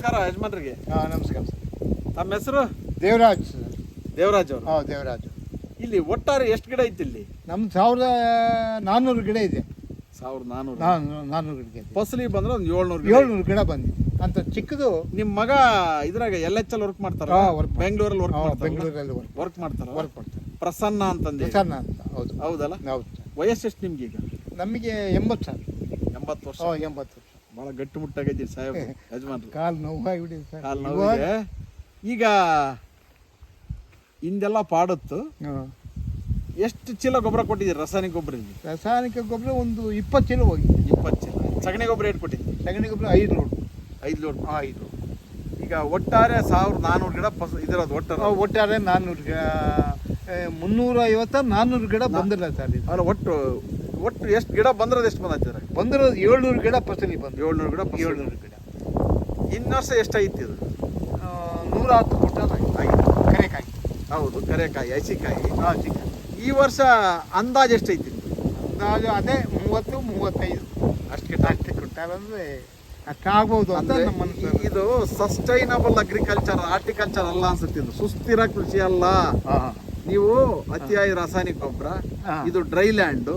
ನಮಸ್ಕಾರ ಯಜಮಾನ್ರಿಗೆ. ಹಾಂ ನಮಸ್ಕಾರ ಸರ್. ತಮ್ಮ ಹೆಸರು? ದೇವರಾಜ್ ಸರ್. ದೇವರಾಜ್ ಅವರು. ಹಾಂ ದೇವರಾಜ್ ಇಲ್ಲಿ ಒಟ್ಟಾರೆ ಎಷ್ಟು ಗಿಡ ಐತಿ ಇಲ್ಲಿ? ನಮ್ಮ ಸಾವಿರದ ನಾನ್ನೂರು ಗಿಡ ಇದೆ. ಸಾವಿರದ ನಾನ್ನೂರು ನಾನು ನಾನ್ನೂರು ಗಿಡ ಇದೆ. ಫಸಲಿ ಬಂದ್ರೆ ಒಂದು ಏಳ್ನೂರು ಗಿಡ ಏಳ್ನೂರು ಗಿಡ ಬಂದಿದೆ. ಅಂತ ಚಿಕ್ಕದು ನಿಮ್ಮ ಮಗ ಇದ್ರಾಗ ಎಲ್ ಎಚ್ ಎಲ್ ವರ್ಕ್ ಮಾಡ್ತಾರ? ವರ್ಕ್ ಬೆಂಗಳೂರಲ್ಲಿ ವರ್ಕ್ ಮಾಡ್ತಾರ ಬೆಂಗಳೂರಲ್ಲಿ ವರ್ಕ್ ವರ್ಕ್ ಮಾಡ್ತಾರ? ವರ್ಕ್ ಮಾಡ್ತಾರೆ ಪ್ರಸನ್ನ ಅಂತಂದು. ಪ್ರಸನ್ನ ಅಂತ ಹೌದು. ಹೌದಲ್ಲ? ಹೌದು. ವಯಸ್ಸು ಎಷ್ಟು ನಿಮ್ಗೆ ಈಗ? ನಮಗೆ ಎಂಬತ್ತು ಸಾವಿರ. ಎಂಬತ್ತು ವರ್ಷ. ಹಾಂ ಎಂಬತ್ತು. ಬಹಳ ಗಟ್ಟಿ ಮುಟ್ಟಾಗಿದ್ದೀರಿ ಸಾಹೇಬ್. ಯಜಮಾನ್ರು. ಕಾಲು ನೋವಾಗಿಬಿಟ್ಟಿದೆ ಸರ್ ಕಾಲ್ ನೋವಿದೆ ಈಗ ಹಿಂದೆಲ್ಲ ಪಾಡತ್ತು. ಎಷ್ಟು ಚೀಲ ಗೊಬ್ಬರ ಕೊಟ್ಟಿದ್ದೀರಿ? ರಾಸಾಯನಿಕ ಗೊಬ್ಬರ ರಾಸಾಯನಿಕ ಗೊಬ್ಬರ ಒಂದು ಇಪ್ಪತ್ತು ಚೀಲ ಹೋಗಿ ಇಪ್ಪತ್ತು ಚೀಲ. ಸಗಣಿ ಗೊಬ್ಬರ ಏನು ಕೊಟ್ಟಿದ್ದೀರಿ? ಸಗಣಿ ಗೊಬ್ಬರ ಐದು ಲೋಡ್. ಐದು ಲೋಡ್. ಹಾಂ ಐದು ಲೋಡ್. ಈಗ ಒಟ್ಟಾರೆ ಸಾವಿರದ ನಾನ್ನೂರು ಗಿಡ ಫಸ ಇದಿರೋದು ಒಟ್ಟಾರೆ. ಒಟ್ಟಾರೆ ನಾನ್ನೂರು ಗಿಡ. ಮುನ್ನೂರ ಐವತ್ತ ನಾನ್ನೂರು ಗಿಡ ಬಂದಿಲ್ಲ ಸರ್ ಅಲ್ಲ ಒಟ್ಟು ಒಟ್ಟು ಎಷ್ಟು ಗಿಡ ಬಂದ್ರದ ಎಷ್ಟು ಬಂದಿದ್ದಾರೆ ಬಂದಿರೋದು ಏಳ್ನೂರು ಗಿಡ ಫಸಲಿ ಬಂದು ಏಳ್ನೂರು ಗಿಡ. ಏಳ್ನೂರು ಗಿಡ ಇನ್ನು ವರ್ಷ ಎಷ್ಟೈತಿ ಇದು? ನೂರ ಹತ್ತು ಫುಟ್ ಆಗಿದೆ ಕರೆಕಾಯಿ. ಹೌದು ಕರೆಕಾಯಿ ಹಸಿಕಾಯಿ. ಹಸಿಕಾಯಿ. ಈ ವರ್ಷ ಅಂದಾಜು ಎಷ್ಟೈತಿ ಅಂದಾಜು ಅದೇ ಮೂವತ್ತು ಮೂವತ್ತೈದು. ಅಷ್ಟಕ್ಕೆ ಅಷ್ಟೇ ಕೊಟ್ಟಾರಂದ್ರೆ ಅಷ್ಟಾಗ್ಬೋದು ಅಂತ ಅಂದ್ರೆ ನಮ್ಮ ಇದು ಸಸ್ಟೈನಬಲ್ ಅಗ್ರಿಕಲ್ಚರ್ ಆರ್ಟಿಕಲ್ಚರ್ ಅಲ್ಲ ಅನ್ಸುತ್ತೆ ಇದು. ಸುಸ್ಥಿರ ಕೃಷಿ ಅಲ್ಲ. ನೀವು ಅತಿಯಾಗಿ ರಾಸಾಯನಿಕ ಗೊಬ್ಬರ ಇದು ಡ್ರೈ ಲ್ಯಾಂಡ್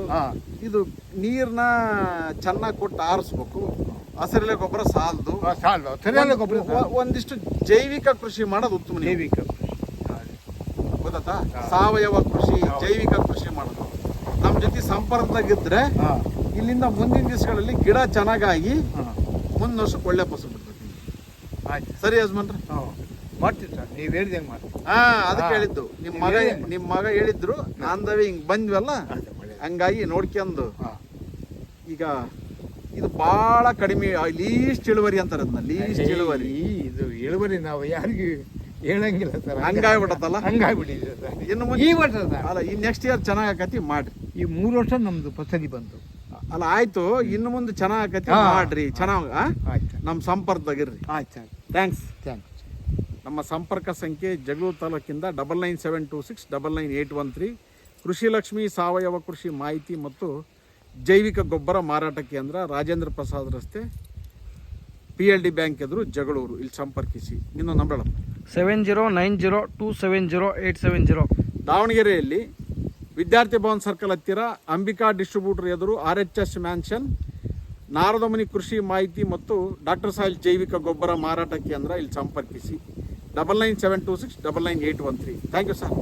ಇದು ನೀರ್ನ ಚೆನ್ನಾಗಿ ಕೊಟ್ಟು ಆರಿಸ್ಬೇಕು. ಹಸಿರೆಲೆ ಗೊಬ್ಬರ ಸಾಲದು. ಗೊಬ್ಬರ ಒಂದ್- ಒಂದಿಷ್ಟು ಜೈವಿಕ ಕೃಷಿ ಮಾಡೋದು ಉತ್ತಮ. ಜೈವಿಕ ಗೊತ್ತಾತಾ ಸಾವಯವ ಕೃಷಿ ಜೈವಿಕ ಕೃಷಿ ಮಾಡೋದು. ನಮ್ಮ ಜೊತೆ ಸಂಪರ್ಕದಾಗಿದ್ರೆ ಇಲ್ಲಿಂದ ಮುಂದಿನ ದಿವಸಗಳಲ್ಲಿ ಗಿಡ ಚೆನ್ನಾಗಾಗಿ ಮುಂದಿನ ವರ್ಷಕ್ಕೆ ಒಳ್ಳೆ ಫಸಲು ಆಯ್ತು. ಸರಿ ಯಜಮಾನ್ರ? ಮಾಡ್ತೀವಿ ಸರ್ ನೀವು ಹೇಳ್ದಂಗೆ ಮಾಡ್ತೀವಿ ಹಾ ಅದಕ್ಕೆ. ಹೇಳಿದ್ದು. ನಿಮ್ಮ ಮಗ ನಿಮ್ಮ ಮಗ ಹೇಳಿದ್ರು ನಾಂದವಿ ಹಿಂಗೆ ಬಂದ್ವಲ್ಲ ಹಂಗಾಗಿ ನೋಡ್ಕೊಂಡು ಈಗ ಇದು ಬಹಳ ಕಡಿಮೆ ಲೀಸ್ಟ್ ಇಳುವರಿ ಅಂತಾರೆ ಅದನ್ನ ಲೀಸ್ಟ್ ಇಳುವರಿ ಇದು ಇಳುವರಿ ನಾವು ಯಾರಿಗೂ ಹೇಳಂಗಿಲ್ಲ ಸರ್. ಹಂಗಾಗ್ಬಿಟ್ಟತ್ತಲ್ಲ ಹಂಗಾಗ್ಬಿಟ್ಟಿದೆ ಸರ್. ಇನ್ನು ಈ ವರ್ಷ ಅಲ್ಲ ಈ ನೆಕ್ಸ್ಟ್ ಇಯರ್ ಚೆನ್ನಾಗಿ ಆಕತಿ ಮಾಡ್ರಿ. ಈ ಮೂರು ವರ್ಷ ನಮ್ದು ಫಸಲಿ ಬಂತು. ಅಲ್ಲ ಆಯ್ತು. ಇನ್ನು ಮುಂದೆ ಚೆನ್ನಾಗಿ ಆಕತಿ. ಮಾಡ್ರಿ. ಚೆನ್ನಾಗ್ ನಮ್ಮ ಸಂಪರ್ಕದಾಗ ನಮ್ ಸಂಪರ್ಕದಾಗಿರ್ರಿ ಆಯ್ತು ಥ್ಯಾಂಕ್ಸ್ ಥ್ಯಾಂಕ್ಸ್ ನಮ್ಮ ಸಂಪರ್ಕ ಸಂಖ್ಯೆ Jagalur ತಾಲೂಕಿಂದ double nine seven two six double nine eight one three Krishi Lakshmi ಸಾವಯವ ಕೃಷಿ ಮಾಹಿತಿ ಮತ್ತು ಜೈವಿಕ ಗೊಬ್ಬರ ಮಾರಾಟ ಕೇಂದ್ರ ರಾಜೇಂದ್ರ ಪ್ರಸಾದ್ ರಸ್ತೆ ಪಿ ಎಲ್ ಡಿ ಬ್ಯಾಂಕ್ ಎದುರು ಜಗಳೂರು. ಇಲ್ಲಿ ಸಂಪರ್ಕಿಸಿ. ಇನ್ನೊಂದು number seven zero nine zero two seven zero eight seven zero ದಾವಣಗೆರೆಯಲ್ಲಿ ವಿದ್ಯಾರ್ಥಿ ಭವನ್ ಸರ್ಕಲ್ ಹತ್ತಿರ ಅಂಬಿಕಾ ಡಿಸ್ಟ್ರಿಬ್ಯೂಟರ್ ಎದುರು R H S mansion Naradamuni ಕೃಷಿ ಮಾಹಿತಿ ಮತ್ತು ಡಾಕ್ಟರ್ ಸಾಯಿಲ್ ಜೈವಿಕ ಗೊಬ್ಬರ ಮಾರಾಟ ಕೇಂದ್ರ ಇಲ್ಲಿ ಸಂಪರ್ಕಿಸಿ. Double nine seven two six double nine eight one three thank you sir